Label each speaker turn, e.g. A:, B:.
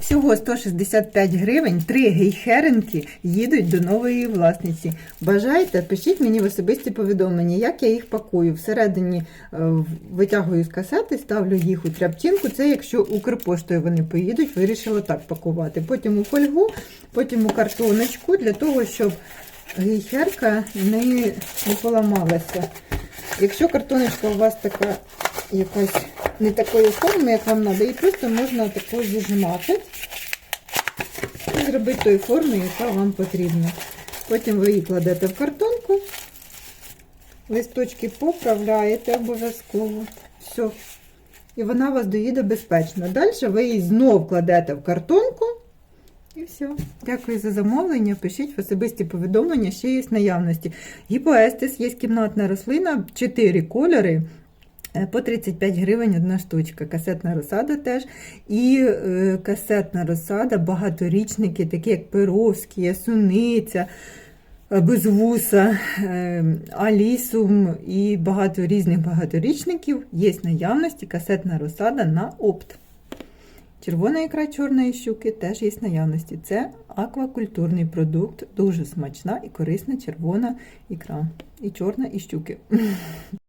A: Всього 165 гривень, три гейхеренки їдуть до нової власниці. Бажаєте, пишіть мені в особисті повідомлення, як я їх пакую. Всередині е, витягую з касети, ставлю їх у тряпчинку. Це якщо Укрпоштою вони поїдуть, вирішила так пакувати. Потім у фольгу, потім у картоночку, для того, щоб гейхерка не, не поламалася. Якщо картоночка у вас така якась не такої форми, як вам треба, її просто можна таку зіжмати і зробити тої форми, яка вам потрібна. Потім ви її кладете в картонку, листочки поправляєте обов'язково. Все. І вона вас доїде безпечно. Далі ви її знов кладете в картонку. І все. Дякую за замовлення. Пишіть в особисті повідомлення, ще є наявності. Гіпоестис є кімнатна рослина, 4 кольори. Е, По 35 гривень одна штучка. Касетна розсада теж. І е, касетна розсада, багаторічники, такі як Перовський, Ясуниця, е, Безвуса, Алісум і багато різних багаторічників. Є в наявності касетна розсада на опт. Червона ікра чорної щуки теж є наявності. Це аквакультурний продукт, дуже смачна і корисна червона ікра. І чорна, і щуки.